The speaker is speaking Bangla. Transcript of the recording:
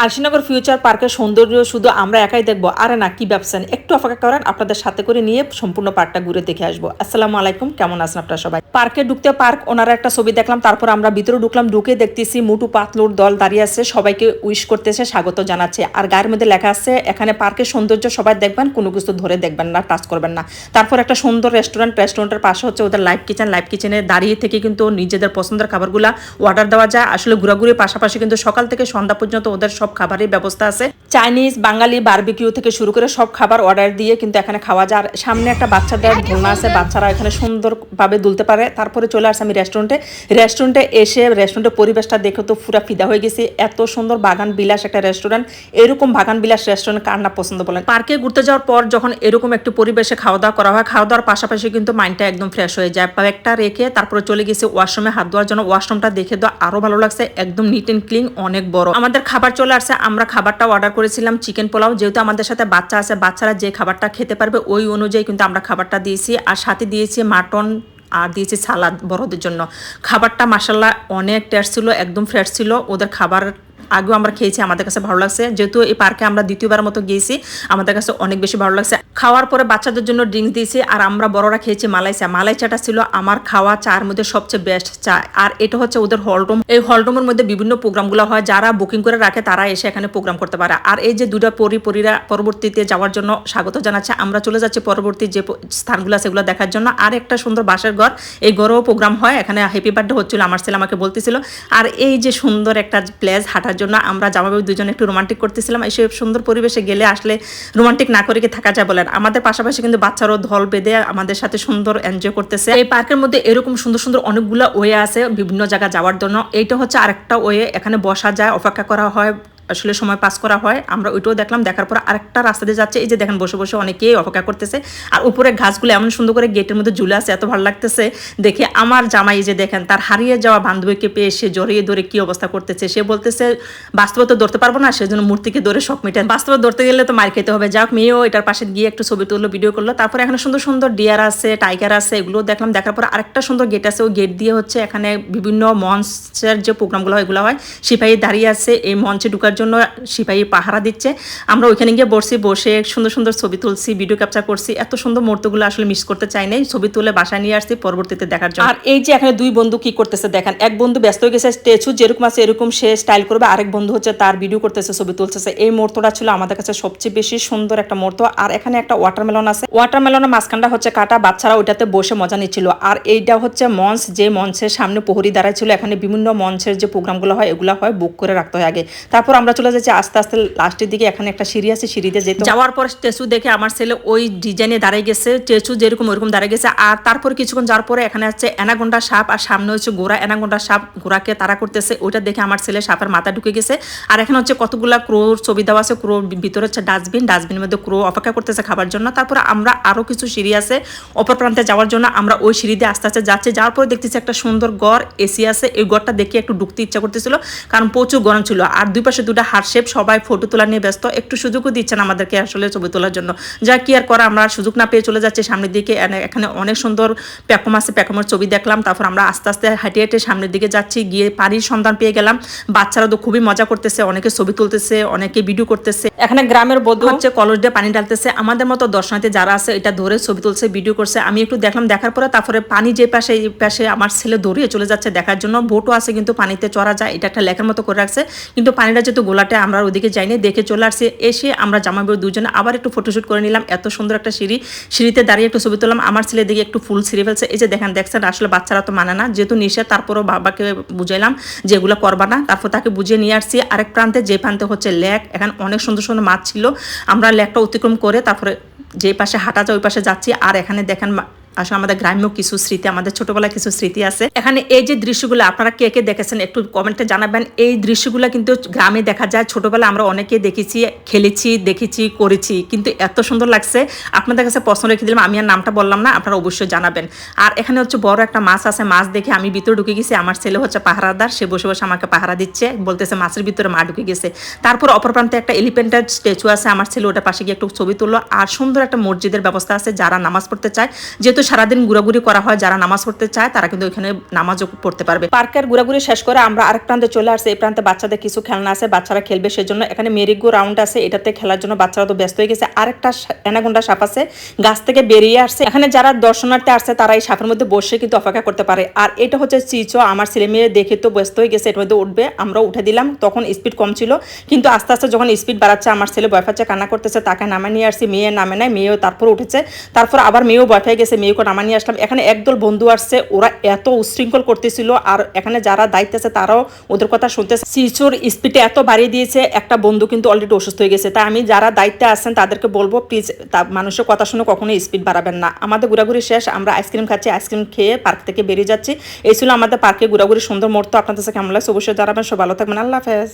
আরশিনগর ফিউচার পার্কের সৌন্দর্য শুধু আমরা একাই দেখব। আরে না, কি ব্যবসা। একটু অপেক্ষা করেন, আপনাদের সাথে করে নিয়ে সম্পূর্ণ পার্কটা ঘুরে দেখে আসব। আসসালামু আলাইকুম, কেমন আছেন আপনারা সবাই? পার্কে ঢুকতে পার্ক, ওনারা একটা ছবি দেখলাম, তারপর আমরা ভিতরে ঢুকলাম, ঢুকে দেখতেছি মুটু পাতলুর দল দাঁড়িয়ে আছে, সবাইকে উইশ করতেছে, স্বাগত জানাচ্ছে। আর গায়ের মধ্যে লেখা আছে, এখানে পার্কের সৌন্দর্য সবাই দেখবেন, কোনো কিছু ধরে দেখবেন না, টাচ করবেন না। তারপর একটা সুন্দর রেস্টুরেন্ট, রেস্টুরেন্টের পাশে হচ্ছে ওদের লাইভ কিচেন, লাইভ কিচেনে দাঁড়িয়ে থেকে কিন্তু নিজেদের পছন্দের খাবারগুলো অর্ডার দেওয়া যায়। আসলে ঘোরাঘুরির পাশাপাশি কিন্তু সকাল থেকে সন্ধ্যা পর্যন্ত ওদের সব খাবারের ব্যবস্থা আছে। চাইনিজ, বাঙালি বারবিকিউ থেকে শুরু করে সব খাবার অর্ডার দিয়ে কিন্তু এখানে খাওয়া যায়। সামনে একটা বাচ্চাদের দোলনা আছে, বাচ্চারা এখানে সুন্দরভাবে দুলতে পারে। তারপরে চলে আসছে আমি রেস্টুরেন্টে রেস্টুরেন্টে এসে রেস্টুরেন্টের পরিবেশটা দেখে তো পুরা ফিদা হয়ে গেছি। এত সুন্দর বাগান বিলাস একটা রেস্টুরেন্ট এরকম বাগান বিলাস রেস্টুরেন্ট কার না পছন্দ বলেন? পার্কে ঘুরতে যাওয়ার পর যখন এরকম একটু পরিবেশে খাওয়া দাওয়া করা হয়, খাওয়া দাওয়ার পাশাপাশি কিন্তু মাইন্ডটা একদম ফ্রেশ হয়ে যায়। ব্যাগটা রেখে তারপরে চলে গেছি ওয়াশরুমে হাত ধোয়ার জন্য ওয়াশরুমটা দেখে তো আরও ভালো লাগছে। একদম নিট এন্ড ক্লিন অনেক বড়। আমাদের খাবার চলে আসছে আমরা খাবারটা অর্ডার করেছিলাম চিকেন পোলাও। যেহেতু আমাদের সাথে বাচ্চা আছে, বাচ্চারা যে খাবারটা খেতে পারবে, ওই অনুযায়ী কিন্তু আমরা খাবারটা দিয়েছি। আর সাথে দিয়েছি মাটন আর দিয়েছি সালাদ বড়দের জন্য। খাবারটা মাসাল্লাহ অনেক টেস্ট ছিল, একদম ফ্রেশ ছিল। ওদের খাবার আগেও আমরা খেয়েছি, আমাদের কাছে ভালো লাগছে। যেহেতু এই পার্কে আমরা দ্বিতীয়বার মতো গিয়েছি, আমাদের কাছে অনেক বেশি ভালো লাগছে। খাওয়ার পরে বাচ্চাদের জন্য ড্রিঙ্কস দিয়েছি, আর আমরা বড়রা খেয়েছি মালাই চা। মালাই চাটা ছিল আমার খাওয়া চার মধ্যে সবচেয়ে বেস্ট চা। আর এটা হচ্ছে ওদের হলরুম এই হলরুমের মধ্যে বিভিন্ন প্রোগ্রামগুলো হয়, যারা বুকিং করে রাখে তারা এসে এখানে প্রোগ্রাম করতে পারে। আর এই যে দুটা পরি, পরিরা পরবর্তীতে যাওয়ার জন্য স্বাগত জানাচ্ছে, আমরা চলে যাচ্ছি পরবর্তী যে স্থানগুলো সেগুলো দেখার জন্য। আর একটা সুন্দর বাসের ঘর, এই ঘরেও প্রোগ্রাম হয়। এখানে হ্যাপি বার্থডে হচ্ছিল, আমার ছেলে আমাকে বলতেছিল। আর এই যে সুন্দর একটা প্লেস হাঁটার জন্য আমরা জামাইবাবু দুজন একটু রোমান্টিক করতেছিলাম এইসব সুন্দর পরিবেশে গেলে আসলে রোমান্টিক না করে থাকা যায় বলেন? আমাদের পাশাপাশি কিন্তু বাচ্চারাও ধল বেঁধে আমাদের সাথে সুন্দর এনজয় করতেছে। এই পার্কের মধ্যে এরকম সুন্দর সুন্দর অনেকগুলো ওয়ে আছে বিভিন্ন জায়গা যাওয়ার জন্য। এইটা হচ্ছে আরেকটা ওয়ে, এখানে বসা যায়, অপেক্ষা করা হয়। আসলে সময় পাস করা হয়। আমরা ওইটাও দেখলাম, দেখার পর আরেকটা রাস্তা দিয়ে যাচ্ছে। এই যে দেখেন, বসে বসে অনেকেই অপেক্ষা করতেছে। আর উপরে ঘাসগুলো এমন সুন্দর করে গেটের মধ্যে ঝুলে আছে, এত ভালো লাগতেছে। দেখে আমার জামাই যে দেখেন, তার হারিয়ে যাওয়া বান্ধবীকে পেয়ে সে জড়িয়ে ধরে কি অবস্থা করতেছে। সে বলতেছে, বাস্তবে তো ধরতে পারব না, সেজন্য মূর্তিকে ধরে শখ মেটেন বাস্তবে ধরতে গেলে তো মার খেতে হবে। যাক, মেয়েও এটার পাশে গিয়ে একটু ছবি তুললো, ভিডিও করল। তারপরে এখানে সুন্দর সুন্দর ডিয়ার আছে, টাইগার আছে এগুলো দেখলাম। দেখার পর আরেকটা সুন্দর গেট আছে ওই গেট দিয়ে হচ্ছে এখানে বিভিন্ন মঞ্চের যে প্রোগ্রামগুলো হয়, এগুলো হয়। সিপাহী দাঁড়িয়ে আছে, এই মঞ্চে ঢুকার সিপাহী পাহারা দিচ্ছে। আমরা ওইখানে গিয়ে বসছি, বসে সুন্দর সুন্দর ছবি তুলছি ভিডিও ক্যাপচার করছি। এত সুন্দর মুহূর্তগুলো আসলে মিস করতে চাই নাই। ছবি তুলে বাসায় নিয়ে আসছি, পরবর্তীতে দেখার জন্য। আর এই যে এখানে দুই বন্ধু কি করতেছে দেখেন, এক বন্ধু ব্যস্ত হয়ে গেছে, স্ট্যাচু যেরকম আছে এরকম সে স্টাইল করবে, আরেক বন্ধু হচ্ছে তার ভিডিও করতেছে, ছবি তুলতেছে। এই মুহূর্তটা ছিল আমাদের কাছে সবচেয়ে বেশি সুন্দর একটা মুহূর্ত। আর এখানে একটা ওয়াটারমেলন আছে। ওয়াটারমেলনের মাঝখানটা হচ্ছে কাটা, বাচ্চারা ওইটাতে বসে মজা নিচ্ছিল। আর এইটা হচ্ছে মঞ্চ, যে মঞ্চের সামনে প্রহরী দাঁড়ায় ছিল। এখানে বিভিন্ন মঞ্চের যে প্রোগ্রামগুলো হয়, এগুলো হয় বুক করে রাখতে হয় আগে। তারপর আমরা চলে যাচ্ছি আস্তে আস্তে লাস্টের দিকে। এখানে একটা সিঁড়ি আছে, সিঁড়িতে যেতে যাওয়ার পর স্ট্যাচু দেখে আমার ছেলে ওই ডিজাইনে দাঁড়িয়ে গেছে স্ট্যাচু যেরকম ওরকম দাঁড়িয়ে গেছে। আর তারপর কিছুক্ষণ যাওয়ার পরে এখানে আছে অ্যানাগোন্ডা সাপ, আর সামনে হচ্ছে গোড়া অ্যানাগোন্ডা সাপ গোড়াকে তারা করতেছে, ওইটা দেখে আমার ছেলে সাপের মাথা ঢুকে গেছে। আর এখানে হচ্ছে কতগুলা ক্রোর ছবি দেওয়া আছে, ক্রোর ভিতরে হচ্ছে ডাস্টবিন। ডাস্টবিনের মধ্যে ক্রো অপেক্ষা করতেছে খাবার জন্য। তারপরে আমরা আরও কিছু সিঁড়ি আছে, অপর প্রান্তে যাওয়ার জন্য আমরা ওই সিঁড়ি দিয়ে আস্তে আস্তে যাচ্ছি। যাওয়ার পরে দেখতেছি একটা সুন্দর গড়, এসি আছে। এই গড়টা দেখে একটু ঢুকতে ইচ্ছা করতেছিল, কারণ প্রচুর গরম ছিল। আর দুই পাশে দুটা হার্ট শেপ সবাই ফটো তোলা নিয়ে ব্যস্ত। একটু সুযোগও দিচ্ছেন আমাদেরকে আসলে ছবি তোলার জন্য। যা কি আর করা, আমরা সুযোগ না পেয়ে চলে যাচ্ছি সামনের দিকে। এখানে অনেক সুন্দর প্যাকম আছে প্যাকমের ছবি দেখলাম। তারপর আমরা আস্তে আস্তে হাঁটে হেঁটে সামনের দিকে যাচ্ছি। গিয়ে পানির সন্ধান পেয়ে গেলাম। বাচ্চারা তো খুবই মজা করতেছে, অনেকে ছবি তুলতেছে, অনেকে ভিডিও করতেছে। এখানে গ্রামের বধূ হচ্ছে কলস দিয়ে পানি ঢালতেছে। আমাদের মতো দর্শনার্থী যারা আছে, এটা ধরে ছবি তুলছে ভিডিও করছে। আমি একটু দেখলাম, দেখার পরে তারপরে পানি যে পাশে, এই পাশে আমার ছেলে দৌড়িয়ে চলে যাচ্ছে দেখার জন্য। বোটও আছে কিন্তু পানিতে চড়া যায়, এটা একটা লেখার মতো করে রাখছে। কিন্তু পানিটা যেহেতু গোলাটে আমরা ওদিকে যাইনি, দেখে চলে আসছি। এসে আমরা জামা বউ দুজনে আবার একটু ফটোশ্যুট করে নিলাম। এত সুন্দর একটা সিঁড়ি। সিঁড়িতে দাঁড়িয়ে একটু ছবি তুললাম। আমার ছেলে দিকে একটু ফুল ছিঁড়ে ফেলছে। এই যে দেখেন, দেখছেন, আসলে বাচ্চারা তো মানে না। যেহেতু নিষেধ, তারপরও বাবাকে বুঝাইলাম যে এগুলো করবা না। তারপর তাকে বুঝিয়ে নিয়ে আসছি। আরেক প্রান্তে, যে প্রান্তে হচ্ছে লেক। এখানে অনেক সুন্দর সুন্দর মাছ ছিল। আমরা লেকটা অতিক্রম করে তারপরে যে পাশে হাঁটা যায়, ওই পাশে যাচ্ছি। আর এখানে দেখেন আসলে আমাদের গ্রাম্য কিছু স্মৃতি, আমাদের ছোটবেলায় কিছু স্মৃতি আছে। এখানে এই যে দৃশ্যগুলো, আপনারা কে কে দেখেছেন একটু কমেন্টে জানাবেন। এই দৃশ্যগুলো কিন্তু গ্রামে দেখা যায়। ছোটবেলায় আমরা অনেকে দেখেছি, খেলেছি, দেখেছি, করেছি, কিন্তু এত সুন্দর লাগছে। আপনাদের কাছে পছন্দ রেখে দিলাম, আমি আর নামটা বললাম না, আপনারা অবশ্যই জানাবেন। আর এখানে হচ্ছে বড় একটা মাছ আছে, মাছ দেখে আমি ভিতরে ঢুকে গেছি। আমার ছেলে হচ্ছে পাহারাদার, সে বসে বসে আমাকে পাহারা দিচ্ছে, বলতেছে মাছের ভিতরে মা ঢুকে গেছে। তারপর অপর প্রান্তে একটা এলিফেন্টের স্ট্যাচু আছে, আমার ছেলে ওটা পাশে গিয়ে একটু ছবি তুললো। আর সুন্দর একটা মসজিদের ব্যবস্থা আছে, যারা নামাজ পড়তে চায়। যেহেতু সারাদিন ঘোরাঘুরি করা হয়, যারা নামাজ পড়তে চায়, তারা কিন্তু এখানে নামাজও পড়তে পারবে। পার্কের ঘোরাঘুরি শেষ করে আমরা আরেক প্রান্তে চলে আসছে এই প্রান্তে বাচ্চাদের কিছু খেলনা আছে, বাচ্চারা খেলবে সেজন্য। এখানে মেরিগো রাউন্ড আছে, এটাতে খেলার জন্য বাচ্চারা তো ব্যস্ত হয়ে গেছে। আরেকটা অ্যানাগোন্ডা সাপ আছে, গাছ থেকে বেরিয়ে আসছে এখানে যারা দর্শনার্থী আসছে তারা এই সাপের মধ্যে বসে কিন্তু অপেক্ষা করতে পারে। আর এটা হচ্ছে চিচো, আমার ছেলে মেয়ে দেখে তো ব্যস্ত হয়ে গেছে এটার মধ্যে উঠবে। আমরা উঠে দিলাম, তখন স্পিড কম ছিল। কিন্তু আস্তে আস্তে যখন স্পিড বাড়াচ্ছে, আমার ছেলে ভয় পাচ্ছে, কান্না করতেছে, তাকে নামে নিয়ে আসছি মেয়ে নামে নেয় মেয়েও তারপর উঠেছে। তারপর আবার মেয়েও ভয় পেয়ে গেছে মেয়েকে নামা নিয়ে আসলাম। এখানে একদল বন্ধু আসছে, ওরা এত উশৃঙ্খল করতেছিল আর এখানে যারা দায়িত্ব আছে তারাও ওদের কথা শুনতেছে। শিশুর স্পিডে এত বাড়িয়ে দিয়েছে, একটা বন্ধু কিন্তু অলরেডি অসুস্থ হয়ে গেছে। তাই আমি যারা দায়িত্বে আছেন তাদেরকে বলব প্লিজ তা মানুষের কথা শুনে কখনোই স্পিড বাড়াবেন না। আমাদের ঘোরাঘুরি শেষ, আমরা আইসক্রিম খাচ্ছি আইসক্রিম খেয়ে পার্ক থেকে বেরিয়ে যাচ্ছি। এই ছিল আমাদের পার্কে ঘোরাঘুরি সুন্দর মুহূর্ত। আপনাদের কাছে কেমন লাগছে অবশ্যই জানাবেন। সব ভালো থাকবেন। আল্লাহ হাফেজ।